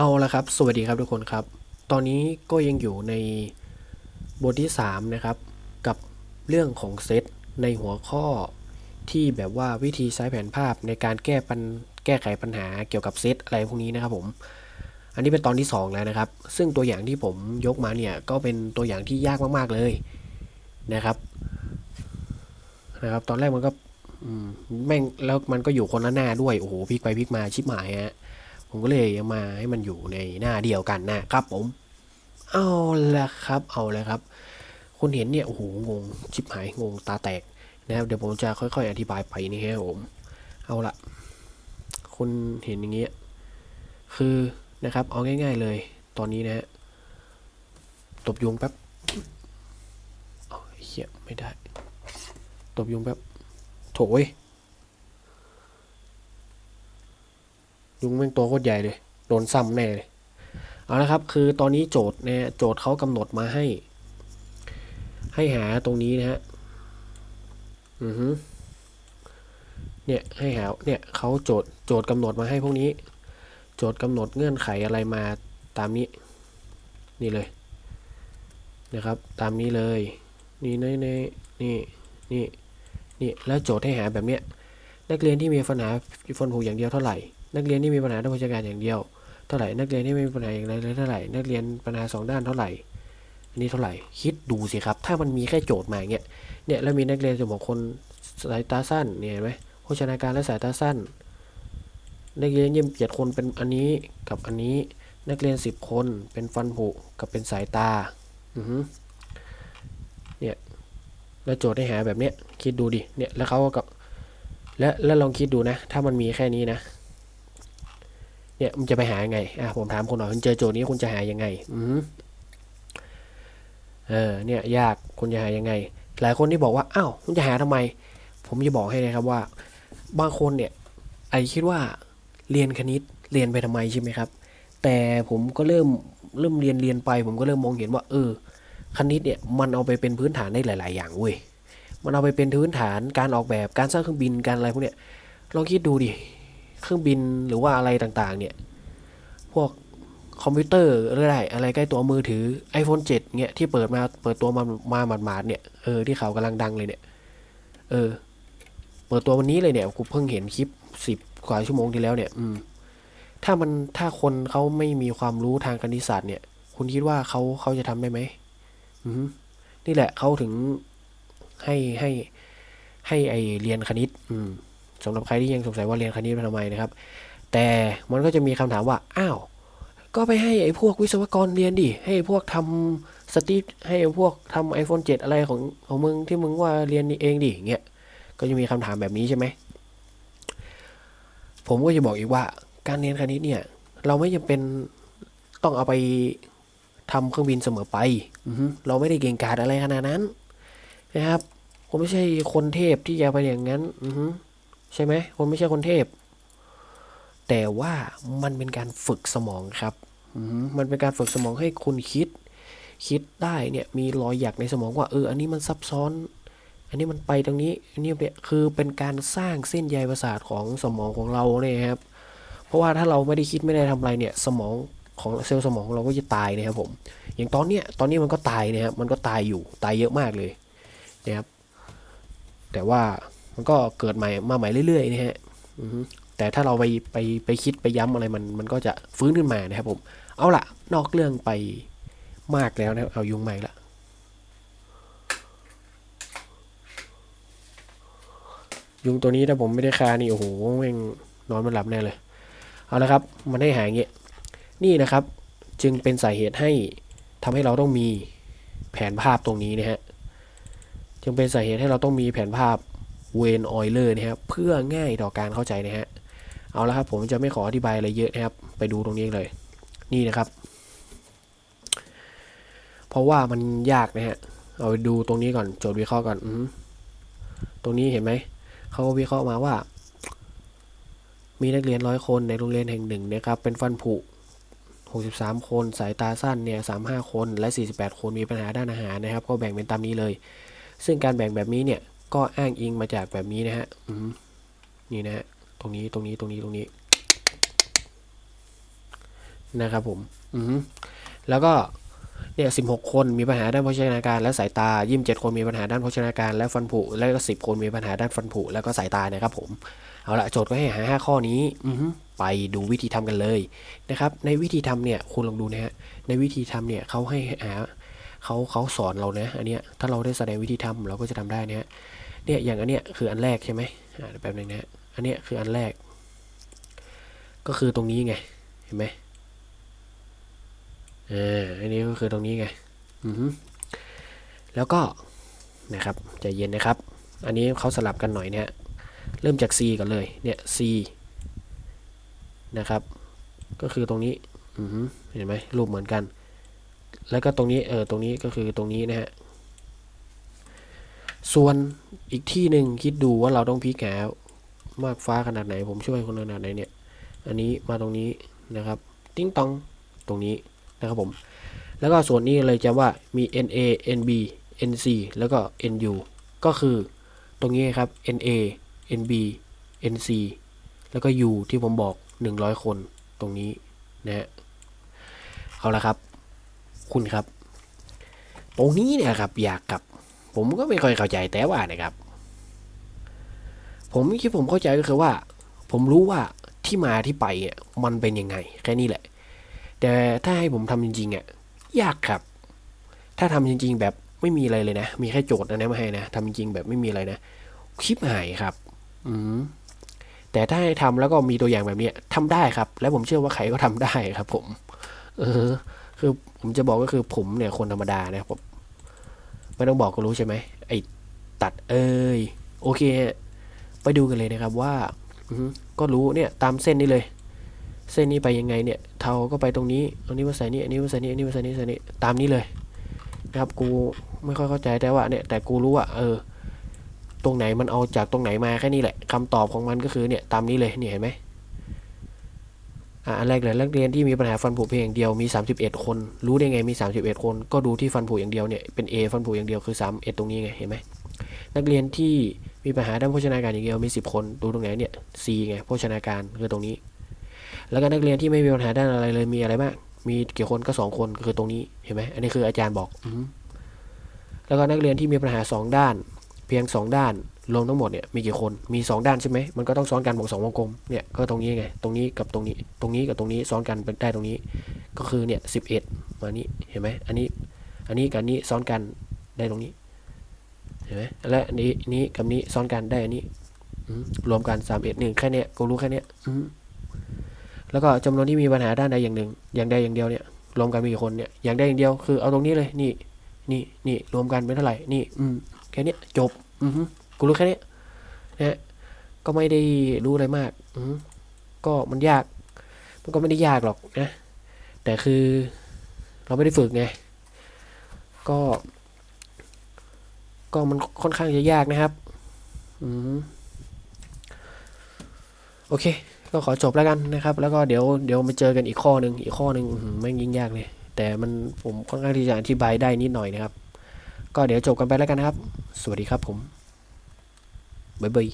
เอาละครับ สวัสดีครับทุกคนครับ ตอนนี้ก็ยังอยู่ในบทที่ 3 นะครับ กับเรื่องของเซตในหัวข้อที่แบบว่าวิธีใช้แผนภาพในการแก้ปัญแก้ไขปัญหาเกี่ยวกับเซตอะไรพวกนี้นะครับผม อันนี้เป็นตอนที่ 2 แล้วนะครับ ซึ่งตัวอย่างที่ผมยกมาเนี่ยก็เป็นตัวอย่างที่ยากมากๆเลยนะครับ นะครับ ตอนแรกมันก็อืมแม่งแล้วมันก็อยู่คนละหน้าด้วย โอ้โหพลิกไปพลิกมาชิบหายฮะ ผมก็เลยมาให้มันอยู่ในหน้าเดียวกันนะครับผม เอาละครับเอาละครับ คุณเห็นเนี่ยโอ้โหงงชิบหายงงตาแตกนะครับเดี๋ยวผมจะค่อยๆ อธิบายไปนี่ครับผม เอาละคุณเห็นอย่างเงี้ยคือนะครับเอาง่าย ๆเลย ตอนนี้นะฮะตบยุงแป๊บเอาไอ้เหี้ยไม่ได้ ตบยุงแป๊บโถย ยุงแม่งตัวโคตรใหญ่เลย โดนซ้ำแน่เลย เอาละครับ คือตอนนี้โจทย์เนี่ยโจทย์เขากำหนดมาให้ ให้หาตรงนี้นะฮะ อือฮึเนี่ยให้หาเนี่ยเขาโจทย์โจทย์กำหนดมาให้พวกนี้ โจทย์กำหนดเงื่อนไขอะไรมาตามนี้ นี่เลย นะครับ ตามนี้เลย นี่ในในนี่นี่นี่แล้วโจทย์ให้หาแบบเนี้ยนักเรียนที่มีปัญหาฟันผุอย่างเดียวเท่าไหร่ นักเรียนที่มีปัญหาด้านวิชาการอย่างเดียว เท่าไหร่ นักเรียนที่ไม่มีปัญหาอย่างไรเลยเท่าไหร่ นักเรียนปัญหาสองด้านเท่าไหร่ อันนี้เท่าไหร่ คิดดูสิครับ ถ้ามันมีแค่โจทย์มาอย่างเงี้ย เนี่ยแล้วมีนักเรียนสมองคนสายตาสั้นเนี่ยเห็นไหมโภชนาการและสายตาสั้น นักเรียนเยี่ยมเกียรติคนเป็นอันนี้กับอันนี้ นักเรียนสิบคนเป็นฟันผุกับเป็นสายตา อือฮึเนี่ยแล้วโจทย์ให้หาแบบเนี้ยคิดดูดิ เนี่ยแล้วเขาก็กับแล้วแล้วลองคิดดูนะ ถ้ามันมีแค่นี้นะ เนี่ยมันจะไปหายังไงอะผมถามคุณหน่อยคุณเจอโจทย์นี้คุณจะหายังไงอืมเออเนี่ยยากคุณจะหายังไง หลายคนที่บอกว่าอ้าวคุณจะหาทำไม ผมจะบอกให้นะครับว่า บางคนเนี่ย ไอคิดว่าเรียนคณิตเรียนไปทำไมใช่ไหมครับ แต่ผมก็เริ่มเริ่มเรียนเรียนไป ผมก็เริ่มมองเห็นว่า เออ คณิตเนี่ยมันเอาไปเป็นพื้นฐานได้หลาย ๆ อย่างเว้ยมันเอาไปเป็นพื้นฐานการออกแบบการสร้างเครื่องบินการอะไรพวกเนี้ยลองคิดดูดิ เครื่องบินหรือว่าอะไรต่างๆ เนี่ย พวกคอมพิวเตอร์หรืออะไรอะไรใกล้ตัวมือถือ iPhone 7เนี่ยที่เปิดมาเปิดตัวมามาหมาดๆเนี่ยเออที่เขากำลังดังเลยเนี่ย เออ เปิดตัววันนี้เลยเนี่ยกูเพิ่งเห็นคลิปสิบกว่าชั่วโมงที่แล้วเนี่ย อืม ถ้ามันถ้าคนเขาไม่มีความรู้ทางคณิตศาสตร์เนี่ย คุณคิดว่าเขาเขาจะทำได้ไหมอืมนี่แหละเขาถึงให้ให้ให้ไอเรียนคณิต อืม สำหรับใครที่ยังสงสัยว่าเรียนคณิตไปทำไมนะครับ แต่มันก็จะมีคำถามว่า อ้าว ก็ไปให้ไอ้พวกวิศวกรเรียนดิ ให้พวกทำสตีฟให้พวกทำ iPhone 7 อะไรของของมึงที่มึงว่าเรียนเองดิเงี้ย ก็จะมีคำถามแบบนี้ใช่ไหม ผมก็จะบอกอีกว่า การเรียนคณิตเนี่ย เราไม่จำเป็นต้องเอาไปทำเครื่องบินเสมอไปอเราไม่ได้เก่งกาจอะไรขนาดนั้นนะครับ ผมไม่ใช่คนเทพที่จะไปอย่างนั้น อือ ใช่ไหมคนไม่ใช่คนเทพ แต่ว่ามันเป็นการฝึกสมองครับอือฮึมันเป็นการฝึกสมองให้คุณคิด คิดได้เนี่ยมีรอยหยักในสมองว่าเอออันนี้มันซับซ้อน อันนี้มันไปตรงนี้อันนี้เนี่ยคือเป็นการสร้างเส้นใยประสาทของสมองของเราเนี่ยครับ เพราะว่าถ้าเราไม่ได้คิดไม่ได้ทำอะไรเนี่ย สมองของเซลล์สมองของเราก็จะตายนะครับผม อย่างตอนเนี้ยตอนนี้มันก็ตายนะครับมันก็ตายอยู่ตายเยอะมากเลยนะครับแต่ว่า มันก็เกิดใหม่มาใหม่เรื่อยๆนะฮะแต่ถ้าเราไปไปไปคิดไปย้ำอะไรมันมันก็จะฟื้นขึ้นมานะครับผมเอาละนอกเรื่องไปมากแล้วนะเอายุงใหม่ละยุงตัวนี้ถ้าผมไม่ได้คานี่โอ้โหแม่งนอนไมันหลับแน่เลย เอาละครับ มันให้หาอย่างเงี้ยนี่นะครับ จึงเป็นสาเหตุให้ทำให้เราต้องมีแผนภาพตรงนี้นะฮะจึงเป็นสาเหตุให้เราต้องมีแผนภาพ เวนออยเลอร์นะครับเพื่อง่ายต่อการเข้าใจนะฮะเอาละครับผมจะไม่ขออธิบายอะไรเยอะนะครับ ไปดูตรงนี้เลย นี่นะครับ เพราะว่ามันยากนะฮะเอาไปดูตรงนี้ก่อนโจทย์วิเคราะห์ก่อนอตรงนี้เห็นไหมเขาวิเคราะห์มาว่า มีนักเรียนร้อยคนในโรงเรียนแห่งหนึ่งนะครับ เป็นฟันผุ63 คน สายตาสั้นเนี่ย35 คน และ 48 คนมีปัญหาด้านอาหารนะครับ ก็แบ่งเป็นตามนี้เลย ซึ่งการแบ่งแบบนี้เนี่ย ก็อ้างอิงมาจากแบบนี้นะฮะนี่นะฮะตรงนี้ตรงนี้ตรงนี้ตรงนี้ นะครับผมอืแล้วก็เนี่ยสิบหกคนมีปัญหาด้านโภชนาการและสายตายี่สิบเจ็ดคนมีปัญหาด้านโภชนาการและฟันผุ แล้วก็สิบคนมีปัญหาด้านฟันผุ แล้วก็สายตานะครับผม เอาละโจทย์ก็ให้หาห้าข้อนี้อืไปดูวิธีทำกันเลยนะครับ ในวิธีทำเนี่ยคุณลองดูนะฮะ ในวิธีทำเนี่ยเขาให้หาเขาเขาสอนเรานะ อันเนี้ยถ้าเราได้แสดงวิธีทำเราก็จะทำได้นะฮะ เนี่ยอย่างอันเนี้ยคืออันแรกใช่ไหมอ่าแป๊บนึงนะฮะอันเนี้ยคืออันแรก ก็คือตรงนี้ไงเห็นไหมอ่าอันนี้ก็คือตรงนี้ไงอือฮึแล้วก็นะครับใจเย็นนะครับ อันนี้เขาสลับกันหน่อยเนี่ยเริ่มจาก C ก่อนเลยเนี่ย C นะครับ ก็คือตรงนี้อือฮึเห็นไหมรูปเหมือนกัน แล้วก็ตรงนี้เออตรงนี้ก็คือตรงนี้นะฮะ ส่วนอีกที่หนึ่งคิดดูว่าเราต้องพลิกหามากฟ้าขนาดไหน ผมช่วยคนขนาดไหนเนี่ย อันนี้มาตรงนี้นะครับ ติ้งตองตรงนี้นะครับผม แล้วก็ส่วนนี้เลยจะว่ามี NA NB NC แล้วก็ NU ก็คือตรงนี้ครับ NA NB NC แล้วก็ U ที่ผมบอก 100 คนตรงนี้นะฮะเอาละครับ คุณครับ ตรงนี้เนี่ยครับอยากกลับ ผมก็ไม่ค่อยเข้าใจแต่ว่านะครับ ผมที่ผมเข้าใจก็คือว่า ผมรู้ว่าที่มาที่ไปอะมันเป็นยังไง แค่นี้แหละ แต่ถ้าให้ผมทำจริงๆอะยากครับ ถ้าทำจริง ๆ แบบไม่มีอะไรเลยนะ มีแค่โจทย์อันนี้มาให้นะทำจริงๆแบบไม่มีอะไรนะคลิปหายครับ อืมแต่ถ้าให้ทำแล้วก็มีตัวอย่างแบบนี้ทำได้ครับ และผมเชื่อว่าใครก็ทำได้ครับ ผม เออ คือผมจะบอกก็คือผมเนี่ยคนธรรมดานะครับผม ไม่ต้องบอกก็รู้ใช่ไหมไอตัดเอ้ยโอเค ไปดูกันเลยนะครับว่าก็รู้เนี่ยตามเส้นนี้เลย เส้นนี้ไปยังไงเนี่ยเทาก็ไปตรงนี้อันนี้มาใส่นี่อันนี้มาใส่นี่อันนี้มาใส่นี่ใส่นี่ตามนี้เลยนะครับกูไม่ค่อยเข้าใจแต่ว่าเนี่ยแต่กูรู้ว่าเออ ตรงไหนมันเอาจากตรงไหนมาแค่นี้แหละคำตอบของมันก็คือเนี่ยตามนี้เลยเนี่ยเห็นไหม อันแรกเลยนักเรียนที่มีปัญหาฟันผุเพียงอย่างเดียวมี 31 คน รู้ได้ไงมี 31 คน ก็ดูที่ฟันผุอย่างเดียวเนี่ยเป็น A ฟันผุอย่างเดียวคือ31ตรงนี้ไงเห็นไหมนักเรียนที่มีปัญหาด้านโภชนาการอย่างเดียวมี 10 คนดูตรงไหนเนี่ย C ไงโภชนาการคือตรงนี้ แล้วก็นักเรียนที่ไม่มีปัญหาด้านอะไรเลยมีอะไรบ้างมีกี่คนก็สองคนคือตรงนี้เห็นไหมอันนี้คืออาจารย์บอกอแล้วก็นักเรียนที่มีปัญหาสองด้าน เพียงสองด้านรวมทั้งหมดเนี่ยมีกี่คนมีสองด้านใช่ไหมมันก็ต้องซ้อนกันบอกสองวงกลมเนี่ยก็ตรงนี้ไงตรงนี้กับตรงนี้ตรงนี้กับตรงนี้ซ้อนกันเป็นได้ตรงนี้ ก็คือเนี่ยสิบเอ็ดมานี้เห็นไหมอันนี้อันนี้กับนี้ซ้อนกันได้ตรงนี้เห็นไหมและนี้นี้กับนี้ซ้อนกันได้อันนี้รวมกันสามเอ็ดหนึ่งแค่เนี้ยกูรู้แค่เนี้ยแล้วก็จำนวนที่มีปัญหาด้านใดอย่างหนึ่ง อย่างใดอย่างเดียวเนี่ยรวมกันมีกี่คนเนี่ยอย่างใดอย่างเดียวคือเอาตรงนี้เลยนี่นี่นี่รวมกันเป็นเท่าไหร่นี่อืม ค่เนี้ยจบ อือฮึกูรู้แค่เนี้ยนะฮะก็ไม่ได้รู้อะไรมาก อือก็มันยาก มันก็ไม่ได้ยากหรอกนะ แต่คือเราไม่ได้ฝึกไง ก็ ก็มันค่อนข้างจะยากนะครับ อือฮึโอเค ก็ขอจบแล้วกันนะครับ แล้วก็เดี๋ยวเดี๋ยวมาเจอกันอีกข้อหนึ่งอีกข้อหนึ่งอื้อหือแม่งยิ่งยากเลย แต่มันผมค่อนข้างที่จะอธิบายได้นิดหน่อยนะครับ ก็เดี๋ยวจบกันไปแล้วกันนะครับ สวัสดีครับผมบ๊ายบาย